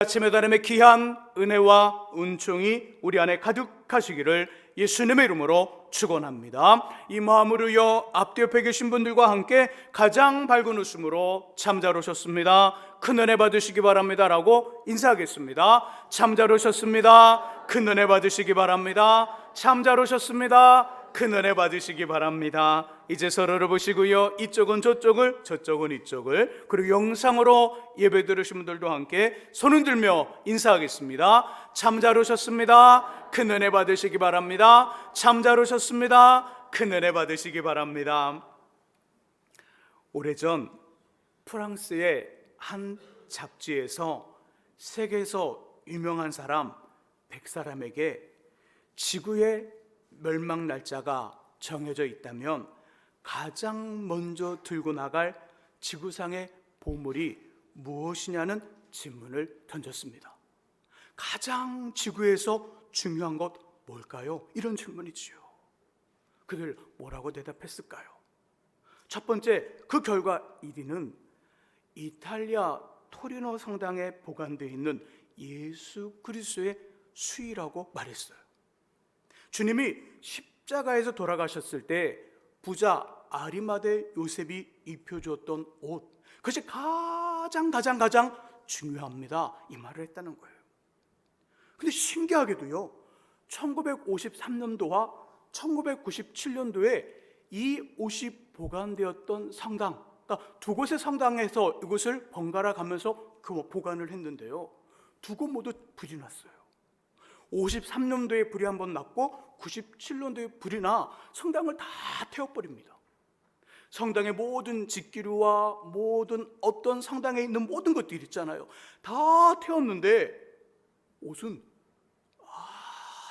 아침에 다름의 귀한 은혜와 은총이 우리 안에 가득하시기를 예수님의 이름으로 축원합니다. 이 마음으로요 앞뒤 옆에 계신 분들과 함께 가장 밝은 웃음으로 참 잘 오셨습니다. 큰 은혜 받으시기 바랍니다라고 인사하겠습니다. 참 잘 오셨습니다. 큰 은혜 받으시기 바랍니다. 참 잘 오셨습니다. 큰 은혜 받으시기 바랍니다. 이제 서로를 보시고요. 이쪽은 저쪽을, 저쪽은 이쪽을, 그리고 영상으로 예배 들으신 분들도 함께 손을 들며 인사하겠습니다. 참 잘 오셨습니다. 큰 은혜 받으시기 바랍니다. 참 잘 오셨습니다. 큰 은혜 받으시기 바랍니다. 오래전 프랑스의 한 잡지에서 세계에서 유명한 사람 100사람에게 지구의 멸망 날짜가 정해져 있다면 가장 먼저 들고 나갈 지구상의 보물이 무엇이냐는 질문을 던졌습니다. 가장 지구에서 중요한 것 뭘까요? 이런 질문이지요. 그들 뭐라고 대답했을까요? 첫 번째 그 결과 1위는 이탈리아 토리노 성당에 보관되어 있는 예수 그리스도의 수위라고 말했어요. 주님이 십자가에서 돌아가셨을 때 부자 아리마대 요셉이 입혀주었던 옷 그것이 가장 가장 가장 중요합니다. 이 말을 했다는 거예요. 근데 신기하게도요. 1953년도와 1997년도에 이 옷이 보관되었던 성당, 그러니까 두 곳의 성당에서 이것을 번갈아 가면서 그 보관을 했는데요. 두 곳 모두 불이 났어요. 53년도에 불이 한 번 났고 97년도에 불이 나 성당을 다 태워버립니다. 성당의 모든 직기류와 모든 어떤 성당에 있는 모든 것들이 있잖아요. 다 태웠는데 옷은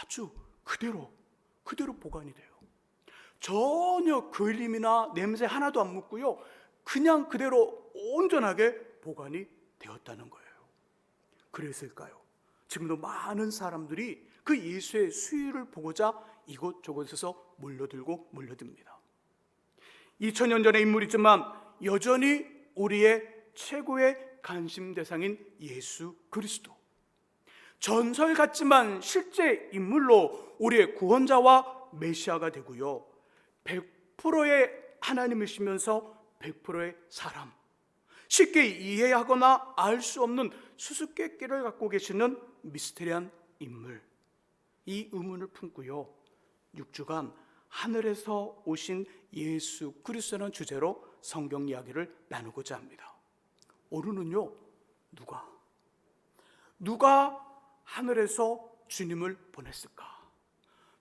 아주 그대로 그대로 보관이 돼요. 전혀 그림이나 냄새 하나도 안 묻고요. 그냥 그대로 온전하게 보관이 되었다는 거예요. 그랬을까요? 지금도 많은 사람들이 그 예수의 수위를 보고자 이곳저곳에서 몰려들고 몰려듭니다. 2000년 전의 인물이지만 여전히 우리의 최고의 관심 대상인 예수 그리스도. 전설 같지만 실제 인물로 우리의 구원자와 메시아가 되고요. 100%의 하나님이시면서 100%의 사람. 쉽게 이해하거나 알 수 없는 수수께끼를 갖고 계시는 미스테리한 인물. 이 의문을 품고요. 6주간 하늘에서 오신 예수 그리스도라는 주제로 성경 이야기를 나누고자 합니다. 오늘은요. 누가 누가 하늘에서 주님을 보냈을까?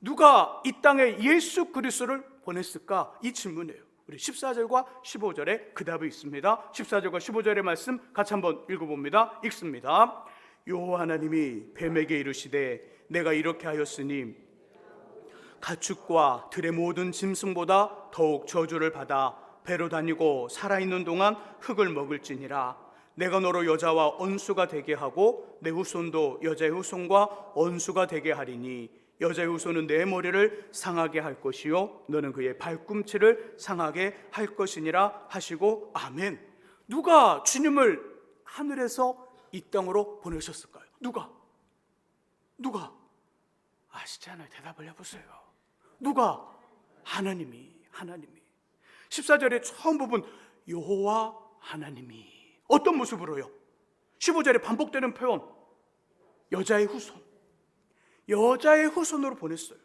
누가 이 땅에 예수 그리스도를 보냈을까? 이 질문이에요. 우리 14절과 15절에 그 답이 있습니다. 14절과 15절의 말씀 같이 한번 읽어봅니다. 읽습니다. 여호와 하나님이 뱀에게 이르시되 내가 이렇게 하였으니 가축과 들의 모든 짐승보다 더욱 저주를 받아 배로 다니고 살아있는 동안 흙을 먹을지니라 내가 너로 여자와 언수가 되게 하고 내 후손도 여자의 후손과 언수가 되게 하리니 여자의 후손은 내 머리를 상하게 할 것이요 너는 그의 발꿈치를 상하게 할 것이니라 하시고 아멘. 누가 주님을 하늘에서 이 땅으로 보내셨을까요? 누가? 누가? 아시지 않아요? 대답을 해 보세요. 누가? 하나님이, 하나님이. 14절의 처음 부분, 여호와 하나님이. 어떤 모습으로요? 15절에 반복되는 표현, 여자의 후손. 여자의 후손으로 보냈어요.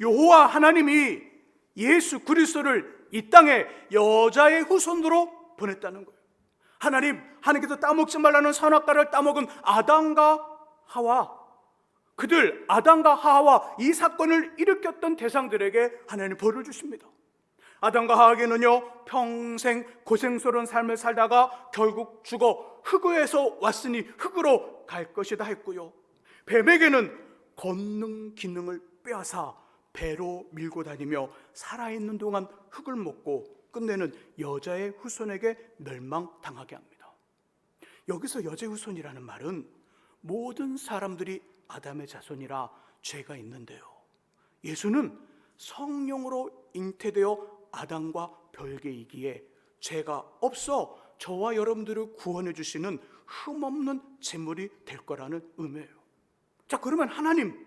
여호와 하나님이 예수 그리스도를 이 땅에 여자의 후손으로 보냈다는 거예요. 하나님, 하나님께서 따먹지 말라는 선악과를 따먹은 아담과 하와 그들 아담과 하와 이 사건을 일으켰던 대상들에게 하나님 벌을 주십니다. 아담과 하와에게는요 평생 고생스러운 삶을 살다가 결국 죽어 흙에서 왔으니 흙으로 갈 것이다 했고요. 뱀에게는 걷는 기능을 빼앗아 배로 밀고 다니며 살아있는 동안 흙을 먹고 끝내는 여자의 후손에게 멸망당하게 합니다. 여기서 여자의 후손이라는 말은 모든 사람들이 아담의 자손이라 죄가 있는데요. 예수는 성령으로 잉태되어 아담과 별개이기에 죄가 없어 저와 여러분들을 구원해 주시는 흠없는 제물이 될 거라는 의미예요. 자, 그러면 하나님,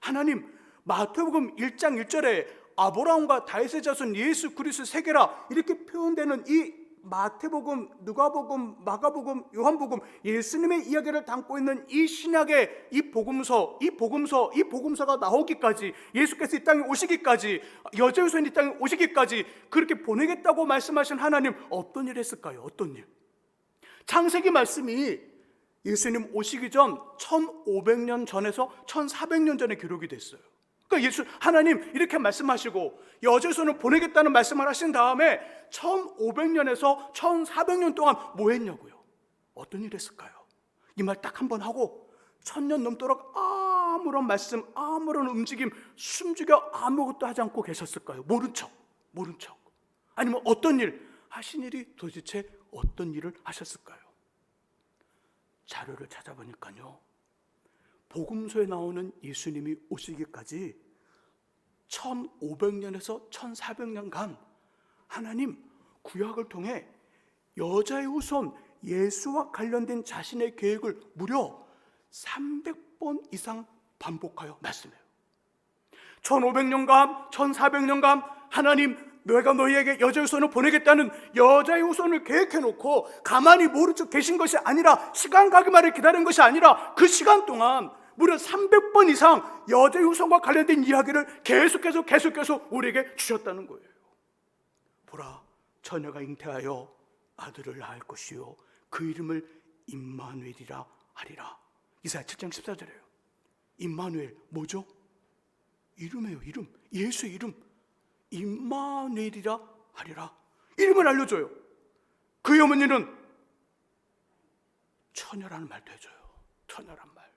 하나님 마태복음 1장 1절에 아브라함과 다윗의 자손 예수 그리스도 세계라 이렇게 표현되는 이 마태복음, 누가복음, 마가복음, 요한복음 예수님의 이야기를 담고 있는 이 신약의 이 복음서, 이 복음서, 이 복음서가 나오기까지 예수께서 이 땅에 오시기까지 여자 유선 이 땅에 오시기까지 그렇게 보내겠다고 말씀하신 하나님 어떤 일 했을까요? 어떤 일? 창세기 말씀이 예수님 오시기 전 1500년 전에서 1400년 전에 기록이 됐어요. 그러니까 예수 하나님 이렇게 말씀하시고 여자손을 보내겠다는 말씀을 하신 다음에 1500년에서 1400년 동안 뭐 했냐고요? 어떤 일 했을까요? 이 말 딱 한 번 하고 천년 넘도록 아무런 말씀, 아무런 움직임, 숨죽여 아무것도 하지 않고 계셨을까요? 모른 척, 모른 척. 아니면 어떤 일, 하신 일이 도대체 어떤 일을 하셨을까요? 자료를 찾아보니까요. 복음서에 나오는 예수님이 오시기까지 1500년에서 1400년간 하나님 구약을 통해 여자의 후손 예수와 관련된 자신의 계획을 무려 300번 이상 반복하여 말씀해요. 1500년간, 1400년간 하나님 내가 너희에게 여자의 후손을 보내겠다는 여자의 후손을 계획해 놓고 가만히 모른 척 계신 것이 아니라 시간 가기만을 기다린 것이 아니라 그 시간 동안 무려 300번 이상 여자의 후손과 관련된 이야기를 계속해서 계속해서 우리에게 주셨다는 거예요. 보라, 처녀가 잉태하여 아들을 낳을 것이요 그 이름을 임마누엘이라 하리라. 이사야 7장 14절에요. 임마누엘 뭐죠? 이름이에요, 이름. 예수의 이름. 임마누엘이라 하리라. 이름을 알려줘요. 그의 어머니는 처녀라는 말도 해줘요. 처녀란 말.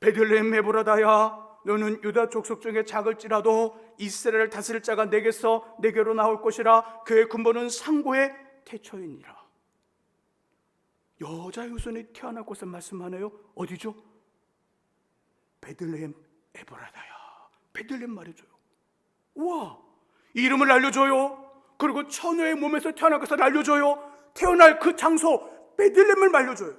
베들레헴 메보라다야 너는 유다 족속 중에 작을지라도 이스라엘을 다스릴 자가 내게서 내게로 나올 것이라 그의 근본은 상고의 태초이니라. 여자의 후손이 태어날 곳을 말씀하네요. 어디죠? 베들레헴 에보라다야. 베들레헴 말해줘요. 우와, 이름을 알려줘요. 그리고 처녀의 몸에서 태어날 것을 알려줘요. 태어날 그 장소 베들레헴을 알려줘요.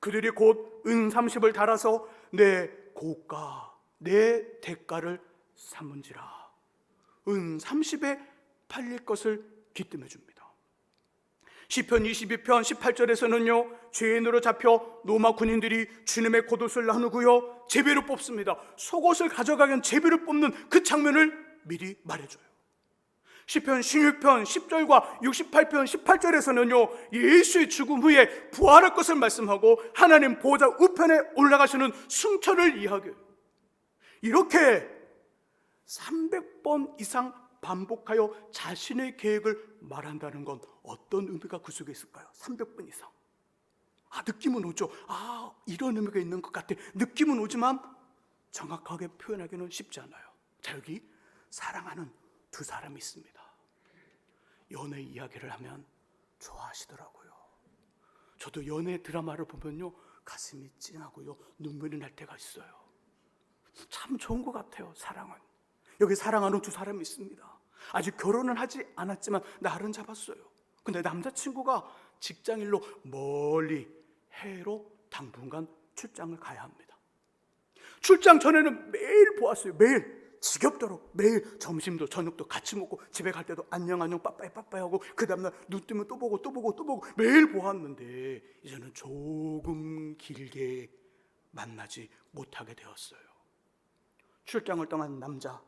그들이 곧은 30을 달아서 내 고가 내 대가를 삼은지라 은 30에 팔릴 것을 기뜸해 줍니다. 시편 22편 18절에서는요 죄인으로 잡혀 로마 군인들이 주님의 겉옷을 나누고요 제비를 뽑습니다. 속옷을 가져가기 위한 제비를 뽑는 그 장면을 미리 말해줘요. 시편 16편 10절과 68편 18절에서는요 예수의 죽음 후에 부활할 것을 말씀하고 하나님 보호자 우편에 올라가시는 승천을 이야기해요. 이렇게 300번 이상 반복하여 자신의 계획을 말한다는 건 어떤 의미가 그 속에 있을까요? 300번 이상. 아, 느낌은 오죠. 아, 이런 의미가 있는 것 같아. 느낌은 오지만 정확하게 표현하기는 쉽지 않아요. 자, 여기 사랑하는 두 사람이 있습니다. 연애 이야기를 하면 좋아하시더라고요. 저도 연애 드라마를 보면요, 가슴이 찡하고요, 눈물이 날 때가 있어요. 참 좋은 것 같아요, 사랑은. 여기 사랑하는 두 사람이 있습니다. 아직 결혼은 하지 않았지만 날은 잡았어요. 근데 남자친구가 직장일로 멀리 해외로 당분간 출장을 가야 합니다. 출장 전에는 매일 보았어요. 매일. 지겹도록 매일 점심도 저녁도 같이 먹고 집에 갈 때도 안녕 안녕 빠빠이 빠빠이 하고 그 다음날 눈 뜨면 또 보고 또 보고 또 보고 매일 보았는데 이제는 조금 길게 만나지 못하게 되었어요. 출장을 떠난 남자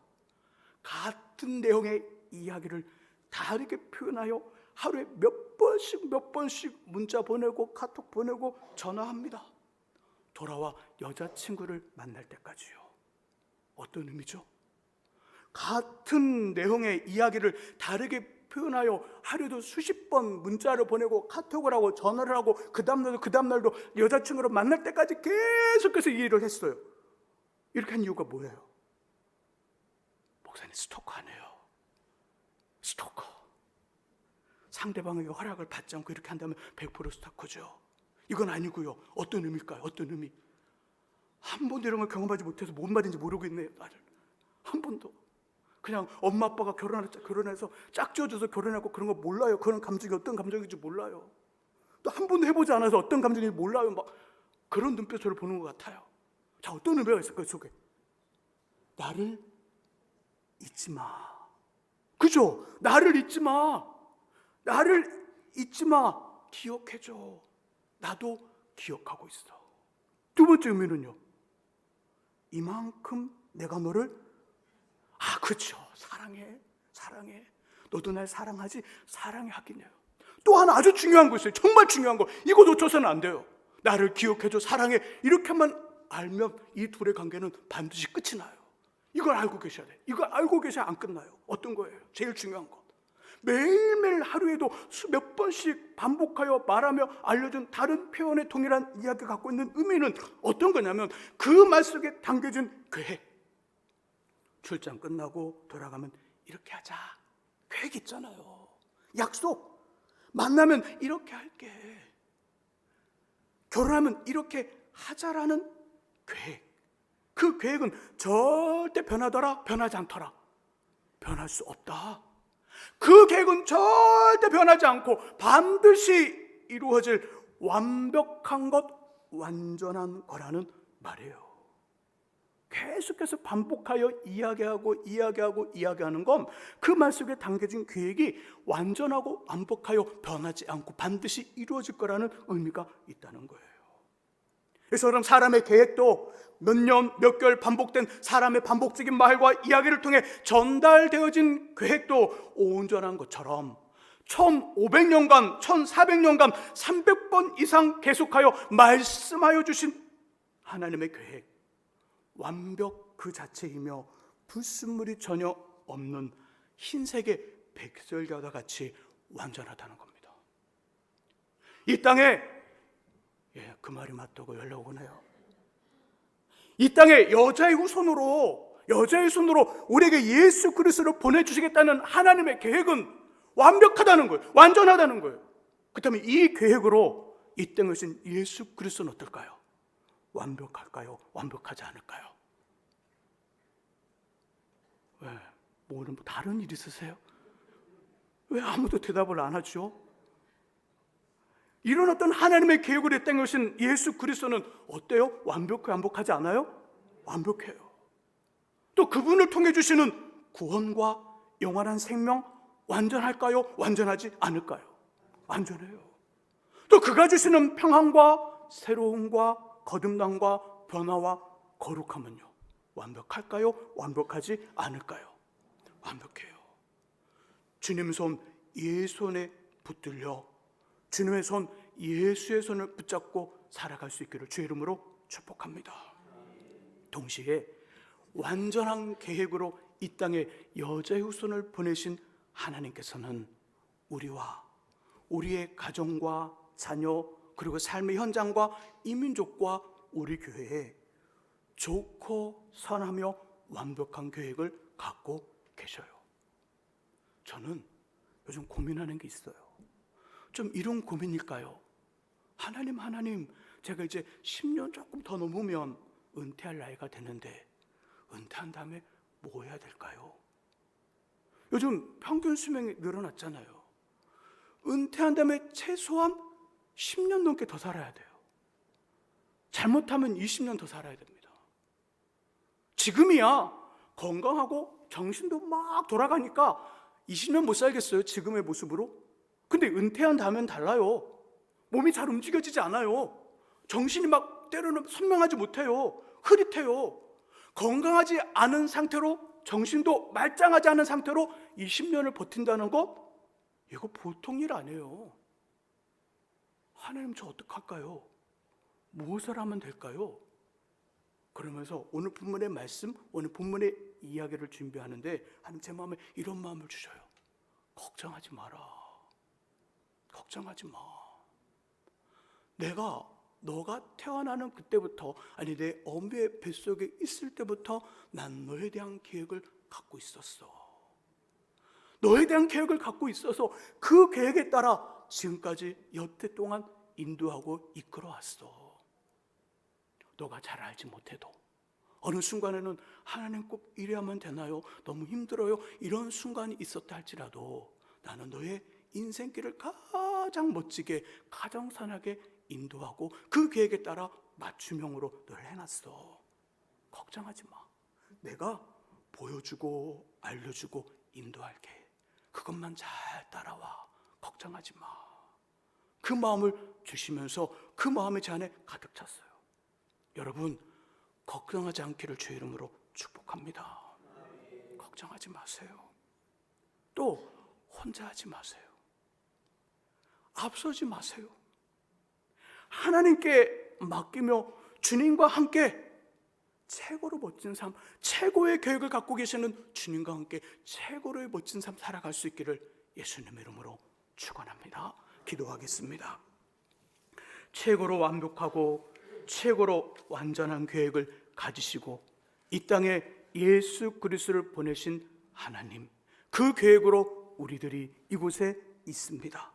같은 내용의 이야기를 다르게 표현하여 하루에 몇 번씩 몇 번씩 문자 보내고 카톡 보내고 전화합니다. 돌아와 여자친구를 만날 때까지요. 어떤 의미죠? 같은 내용의 이야기를 다르게 표현하여 하루에도 수십 번 문자를 보내고 카톡을 하고 전화를 하고 그 다음날도 그 다음날도 여자친구를 만날 때까지 계속해서 이 일을 했어요. 이렇게 한 이유가 뭐예요? 목사님 스토커 아니에요. 스토커. 상대방에게 허락을 받지 않고 이렇게 한다면 100% 스토커죠. 이건 아니고요. 어떤 의미일까요? 어떤 의미? 한 번도 이런 걸 경험하지 못해서 뭔 말인지 모르고 있네요. 나를. 한 번도. 그냥 엄마 아빠가 결혼했, 결혼해서 짝지어줘서 결혼하고 그런 거 몰라요. 그런 감정이 어떤 감정인지 몰라요. 또 한 번도 해보지 않아서 어떤 감정인지 몰라요. 막 그런 눈빛으로 보는 것 같아요. 자, 어떤 의미가 있을까요, 속에? 나를 잊지 마. 그죠? 나를 잊지 마. 나를 잊지 마. 기억해줘. 나도 기억하고 있어. 두 번째 의미는요. 이만큼 내가 너를 아, 그렇죠. 사랑해. 사랑해. 너도 날 사랑하지? 사랑해 하긴 해요. 또 하나 아주 중요한 거 있어요. 정말 중요한 거. 이거 놓쳐서는 안 돼요. 나를 기억해줘. 사랑해. 이렇게만 알면 이 둘의 관계는 반드시 끝이 나요. 이걸 알고 계셔야 돼. 이걸 알고 계셔야 안 끝나요. 어떤 거예요? 제일 중요한 거. 매일매일 하루에도 수몇 번씩 반복하여 말하며 알려준 다른 표현의 동일한 이야기가 갖고 있는 의미는 어떤 거냐면 그 말 속에 담겨진 계획. 출장 끝나고 돌아가면 이렇게 하자. 계획 있잖아요. 약속. 만나면 이렇게 할게. 결혼하면 이렇게 하자라는 계획. 그 계획은 절대 변하더라, 변하지 않더라. 변할 수 없다. 그 계획은 절대 변하지 않고 반드시 이루어질 완벽한 것, 완전한 거라는 말이에요. 계속해서 반복하여 이야기하고 이야기하고 이야기하는 건 그 말 속에 담겨진 계획이 완전하고 완벽하여 변하지 않고 반드시 이루어질 거라는 의미가 있다는 거예요. 그래서 그럼 사람의 계획도 몇 년, 몇 개월 반복된 사람의 반복적인 말과 이야기를 통해 전달되어진 계획도 온전한 것처럼 1500년간, 1400년간, 300번 이상 계속하여 말씀하여 주신 하나님의 계획, 완벽 그 자체이며 불순물이 전혀 없는 흰색의 백설기와 같이 완전하다는 겁니다. 이 땅에 예, 그 말이 맞다고 연락 오네요. 이 땅에 여자의 후손으로 여자의 손으로 우리에게 예수 그리스도를 보내 주시겠다는 하나님의 계획은 완벽하다는 거예요. 완전하다는 거예요. 그렇다면 이 계획으로 이 땅에 오신 예수 그리스도는 어떨까요? 완벽할까요? 완벽하지 않을까요? 왜? 뭐는 뭐 다른 일 있으세요? 왜 아무도 대답을 안 하죠? 이런 어떤 하나님의 땅에 오신 예수 그리스도는 어때요? 완벽해 완벽하지 않아요? 완벽해요. 또 그분을 통해 주시는 구원과 영원한 생명 완전할까요? 완전하지 않을까요? 완전해요. 또 그가 주시는 평안과 새로움과 거듭남과 변화와 거룩함은요. 완벽할까요? 완벽하지 않을까요? 완벽해요. 주님 손, 예 손에 붙들려 주님의 손, 예수의 손을 붙잡고 살아갈 수 있기를 주의 이름으로 축복합니다. 동시에 완전한 계획으로 이 땅에 여자의 후손을 보내신 하나님께서는 우리와 우리의 가정과 자녀 그리고 삶의 현장과 이민족과 우리 교회에 좋고 선하며 완벽한 계획을 갖고 계셔요. 저는 요즘 고민하는 게 있어요. 좀 이런 고민일까요? 하나님, 하나님, 제가 이제 10년 조금 더 넘으면 은퇴할 나이가 되는데, 은퇴한 다음에 뭐 해야 될까요? 요즘 평균 수명이 늘어났잖아요. 은퇴한 다음에 최소한 10년 넘게 더 살아야 돼요. 잘못하면 20년 더 살아야 됩니다. 지금이야 건강하고 정신도 막 돌아가니까 20년 못 살겠어요. 지금의 모습으로. 근데 은퇴한 다음엔 달라요. 몸이 잘 움직여지지 않아요. 정신이 막 때로는 선명하지 못해요. 흐릿해요. 건강하지 않은 상태로 정신도 말짱하지 않은 상태로 20년을 버틴다는 거 이거 보통 일 아니에요. 하나님 저 어떡할까요? 무엇을 하면 될까요? 그러면서 오늘 본문의 말씀, 오늘 본문의 이야기를 준비하는데 하나님 제 마음에 이런 마음을 주셔요. 걱정하지 마라. 걱정하지 마. 내가 너가 태어나는 그때부터 아니 내 어머니의 뱃속에 있을 때부터 난 너에 대한 계획을 갖고 있었어. 너에 대한 계획을 갖고 있어서 그 계획에 따라 지금까지 여태 동안 인도하고 이끌어 왔어. 너가 잘 알지 못해도 어느 순간에는 하나님 꼭 이래야만 되나요? 너무 힘들어요. 이런 순간이 있었다 할지라도 나는 너의 인생길을 가장 멋지게 가장 선하게 인도하고 그 계획에 따라 맞춤형으로 늘 해놨어. 걱정하지 마. 내가 보여주고 알려주고 인도할게. 그것만 잘 따라와. 걱정하지 마. 그 마음을 주시면서 그 마음이 제 안에 가득 찼어요. 여러분, 걱정하지 않기를 주의 이름으로 축복합니다. 걱정하지 마세요. 또 혼자 하지 마세요. 앞서지 마세요. 하나님께 맡기며 주님과 함께 최고로 멋진 삶, 최고의 계획을 갖고 계시는 주님과 함께 최고로의 멋진 삶 살아갈 수 있기를 예수님의 이름으로 축원합니다. 기도하겠습니다. 최고로 완벽하고 최고로 완전한 계획을 가지시고 이 땅에 예수 그리스도를 보내신 하나님 그 계획으로 우리들이 이곳에 있습니다.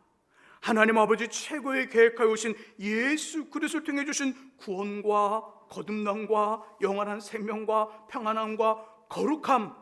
하나님 아버지 최고의 계획하여 오신 예수 그리스도를 통해 주신 구원과 거듭남과 영원한 생명과 평안함과 거룩함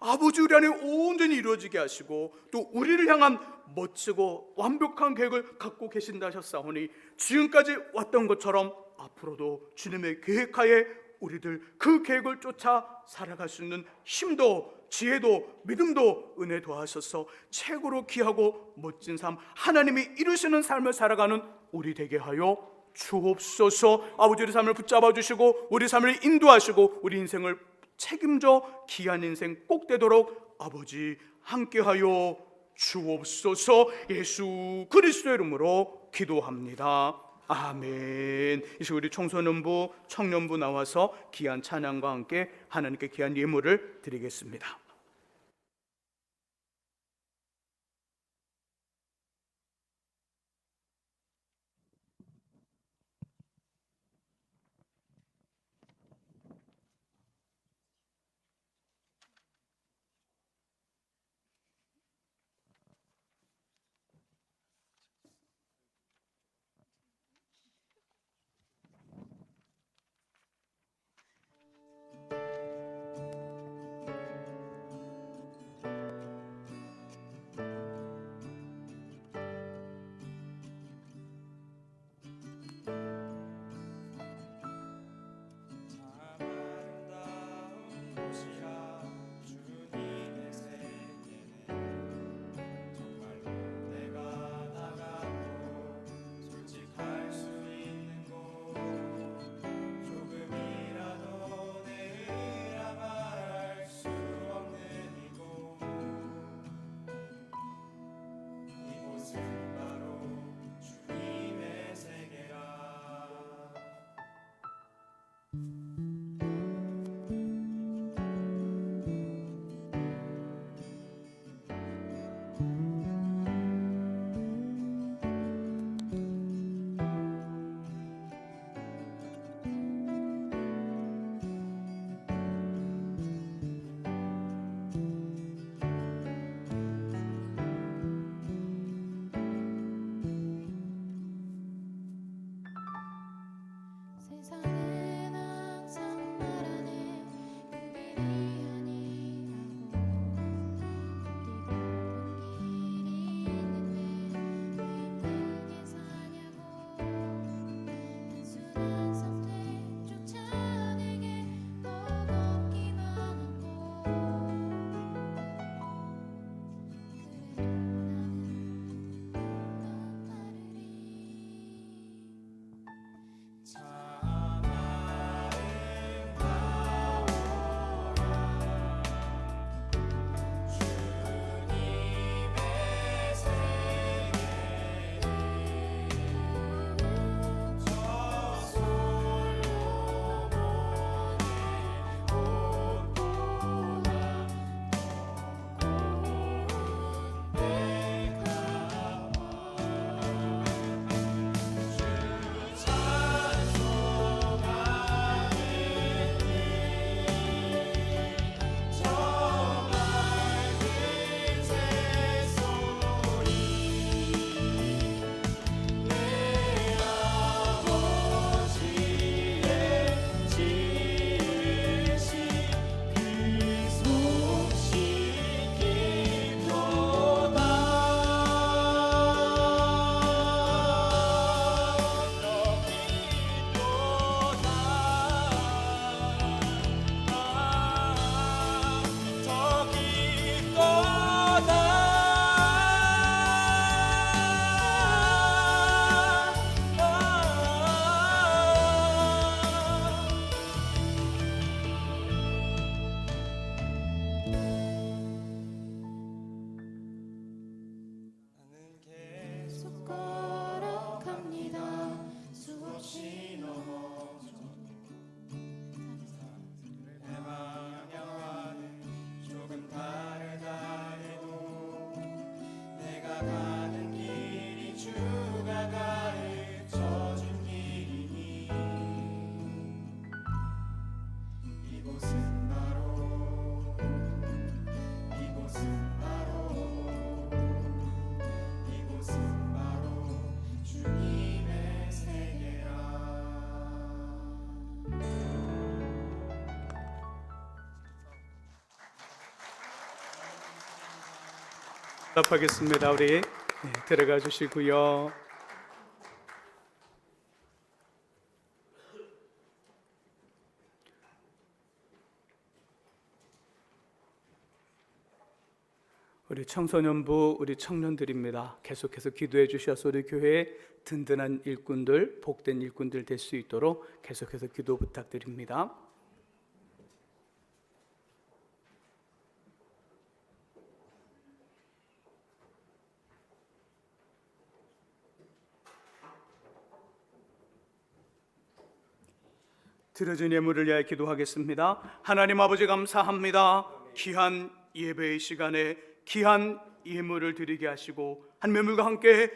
아버지 우리 안에 온전히 이루어지게 하시고 또 우리를 향한 멋지고 완벽한 계획을 갖고 계신다 하셨사오니 지금까지 왔던 것처럼 앞으로도 주님의 계획하에 우리들 그 계획을 쫓아 살아갈 수 있는 힘도 지혜도 믿음도 은혜 도하셔서 최고로 귀하고 멋진 삶 하나님이 이루시는 삶을 살아가는 우리 되게 하여 주옵소서. 아버지 우리 삶을 붙잡아 주시고 우리 삶을 인도하시고 우리 인생을 책임져 귀한 인생 꼭 되도록 아버지 함께하여 주옵소서 예수 그리스도의 이름으로 기도합니다. 아멘. 이제 우리 청소년부, 청년부 나와서 귀한 찬양과 함께 하나님께 귀한 예물을 드리겠습니다. 세상. 답하겠습니다. 우리 네, 들어가 주시고요. 우리 청소년부, 우리 청년들입니다. 계속해서 기도해 주셔서 우리 교회에 든든한 일꾼들, 복된 일꾼들 될 수 있도록 계속해서 기도 부탁드립니다. 들어준 예물을 위하여 기도하겠습니다. 하나님 아버지 감사합니다. 귀한 예배의 시간에 귀한 예물을 드리게 하시고 한 매물과 함께